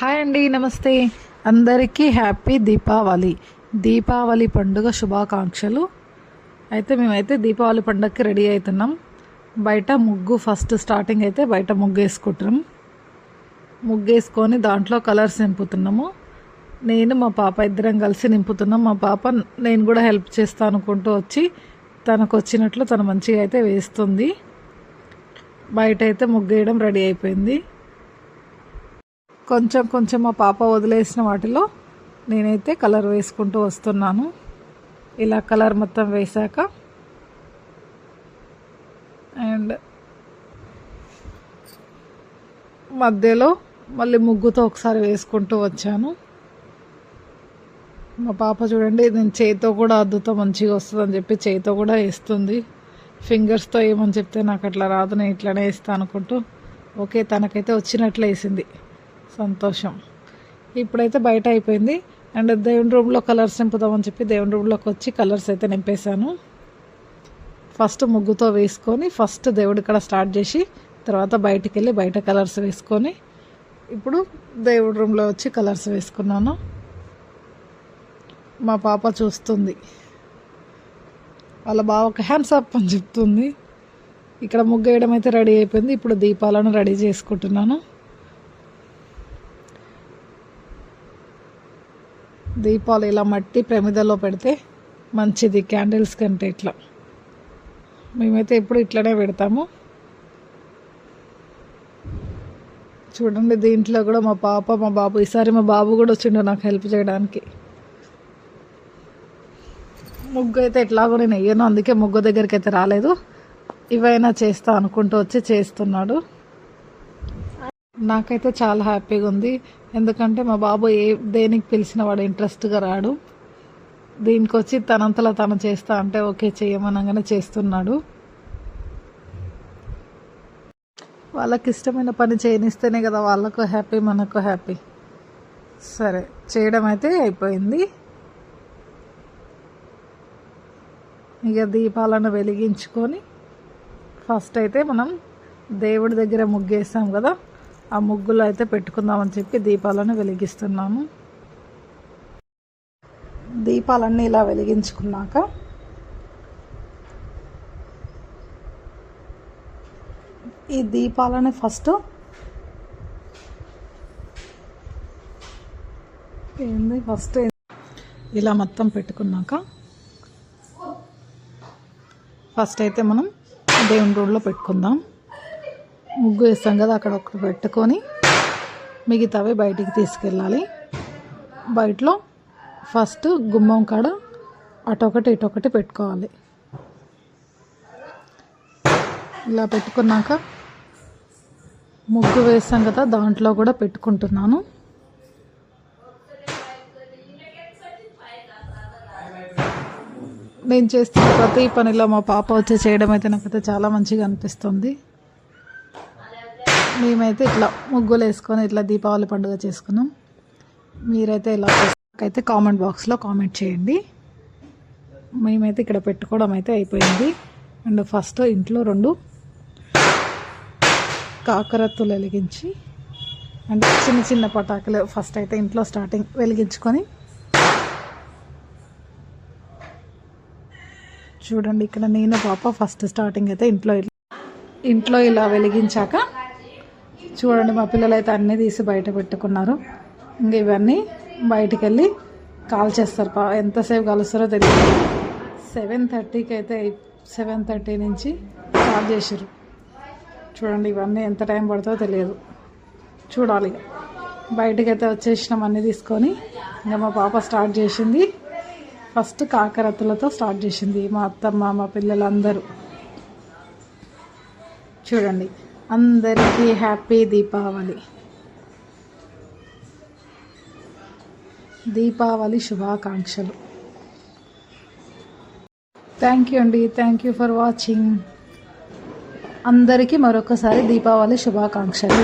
Hi అండి నమస్తే. అందరికీ హ్యాపీ దీపావళి. దీపావళి పండుగ శుభాకాంక్షలు. అయితే మేమైతే దీపావళి పండుగకి రెడీ అవుతున్నాం. బయట ముగ్గు ఫస్ట్ స్టార్టింగ్ అయితే బయట ముగ్గు వేసుకుంటున్నాం ముగ్గు వేసుకొని దాంట్లో కలర్స్ నింపుతున్నాము. నేను మా పాప ఇద్దరం కలిసి నింపుతున్నాం. మా పాప నేను కూడా హెల్ప్ చేస్తా అనుకుంటూ వచ్చి తనకు వచ్చినట్లు తను మంచిగా అయితే వేస్తుంది. బయట అయితే ముగ్గు వేయడం రెడీ అయిపోయింది. కొంచెం కొంచెం మా పాప వదిలేసిన వాటిలో నేనైతే కలర్ వేసుకుంటూ వస్తున్నాను. ఇలా కలర్ మొత్తం వేశాక అండ్ మధ్యలో మళ్ళీ ముగ్గుతో ఒకసారి వేసుకుంటూ వచ్చాను. మా పాప చూడండి నేను చేతితో కూడా అద్దుతో మంచిగా వస్తుంది అని చెప్పి చేతితో కూడా వేస్తుంది. ఫింగర్స్తో ఏమని చెప్తే నాకు అట్లా రాదు నేను ఇట్లానే వేస్తాను అనుకుంటూ. ఓకే తనకైతే వచ్చినట్లు వేసింది. సంతోషం. ఇప్పుడైతే బయట అయిపోయింది. అండ్ దేవుని రూమ్లో కలర్స్ నింపుదామని చెప్పి దేవుని రూమ్లోకి వచ్చి కలర్స్ అయితే నింపేశాను. ఫస్ట్ ముగ్గుతో వేసుకొని ఫస్ట్ దేవుడి ఇక్కడ స్టార్ట్ చేసి తర్వాత బయటికి వెళ్ళి బయట కలర్స్ వేసుకొని ఇప్పుడు దేవుడి రూమ్లో వచ్చి కలర్స్ వేసుకున్నాను. మా పాప చూస్తుంది. వాళ్ళ బావకి హ్యాండ్స్ అప్ అని చెప్తుంది. ఇక్కడ ముగ్గు వేయడం అయితే రెడీ అయిపోయింది. ఇప్పుడు దీపాలను రెడీ చేసుకుంటున్నాను. దీపాలు ఇలా మట్టి ప్రమిదలో పెడితే మంచిది క్యాండిల్స్ కంటే ఇట్లా. మేమైతే ఎప్పుడు ఇట్లనే పెడతాము. చూడండి దీంట్లో కూడా మా పాప మా బాబు ఈసారి మా బాబు కూడా వచ్చిండు నాకు హెల్ప్ చేయడానికి. ముగ్గు అయితే ఎట్లాగో నేను వేయను అందుకే ముగ్గు దగ్గరికి అయితే రాలేదు. ఇవైనా చేస్తా అనుకుంటూ వచ్చి చేస్తున్నాడు. నాకైతే చాలా హ్యాపీగా ఉంది. ఎందుకంటే మా బాబు ఏ దేనికి పిలిచిన వాడు ఇంట్రెస్ట్గా రాడు. దీనికి వచ్చి తనంతలా తను చేస్తా అంటే ఓకే చేయమనగానే చేస్తున్నాడు. వాళ్ళకి ఇష్టమైన పని చేయనిస్తేనే కదా వాళ్ళకు హ్యాపీ మనకు హ్యాపీ. సరే చేయడం అయితే అయిపోయింది. ఇక దీపాలను వెలిగించుకొని ఫస్ట్ అయితే మనం దేవుడి దగ్గర ముగ్గేసాం కదా. ఆ ముగ్గులు అయితే పెట్టుకుందామని చెప్పి దీపాలను వెలిగిస్తున్నాము. దీపాలన్నీ ఇలా వెలిగించుకున్నాక ఈ దీపాలని ఫస్ట్ ఏంది? ఫస్ట్ ఇలా మొత్తం పెట్టుకున్నాక ఫస్ట్ అయితే మనం దేవుని రోడ్లో పెట్టుకుందాం. ముగ్గు వేస్తాం కదా అక్కడ ఒకటి పెట్టుకొని మిగతావి బయటికి తీసుకెళ్ళాలి. బయటలో ఫస్ట్ గుమ్మం కాడ అటొకటి ఇటొకటి పెట్టుకోవాలి. ఇలా పెట్టుకున్నాక ముగ్గు వేస్తాం కదా దాంట్లో కూడా పెట్టుకుంటున్నాను. నేను చేస్తున్న ప్రతి పనిలో మా పాప వచ్చి చేయడం అయితే నాకైతే చాలా మంచిగా అనిపిస్తుంది. మేమైతే ఇట్లా ముగ్గులు వేసుకొని ఇట్లా దీపావళి పండుగ చేసుకున్నాం. మీరైతే ఇలా అయితే కామెంట్ బాక్స్లో కామెంట్ చేయండి. మేమైతే ఇక్కడ పెట్టుకోవడం అయితే అయిపోయింది. అండ్ ఫస్ట్ ఇంట్లో రెండు కాకరత్తులు వెలిగించి అండ్ చిన్న చిన్న పటాకులు ఫస్ట్ అయితే ఇంట్లో స్టార్టింగ్ వెలిగించుకొని చూడండి ఇక్కడ నేను పాప ఫస్ట్ స్టార్టింగ్ అయితే ఇంట్లో ఇంట్లో ఇలా వెలిగించాక చూడండి మా పిల్లలు అయితే అన్నీ తీసి బయట పెట్టుకున్నారు. ఇంక ఇవన్నీ బయటికి వెళ్ళి కాల్ చేస్తారు. ఎంతసేపు కలుస్తారో తెలియదు. సెవెన్ థర్టీకి అయితే సెవెన్ థర్టీ నుంచి స్టార్ట్ చేసారు చూడండి ఇవన్నీ ఎంత టైం పడుతుందో తెలియదు. చూడాలి బయటకు అయితే వచ్చేసినాం అన్నీ తీసుకొని ఇంకా మా పాప స్టార్ట్ చేసింది. ఫస్ట్ కాకరత్తులతో స్టార్ట్ చేసింది మా అత్తమ్మ మా పిల్లలందరూ. చూడండి. అందరికీ హ్యాపీ దీపావళి. దీపావళి శుభాకాంక్షలు. థ్యాంక్ యూ అండి థ్యాంక్ యూ ఫర్ వాచింగ్ అందరికీ మరొకసారి దీపావళి శుభాకాంక్షలు.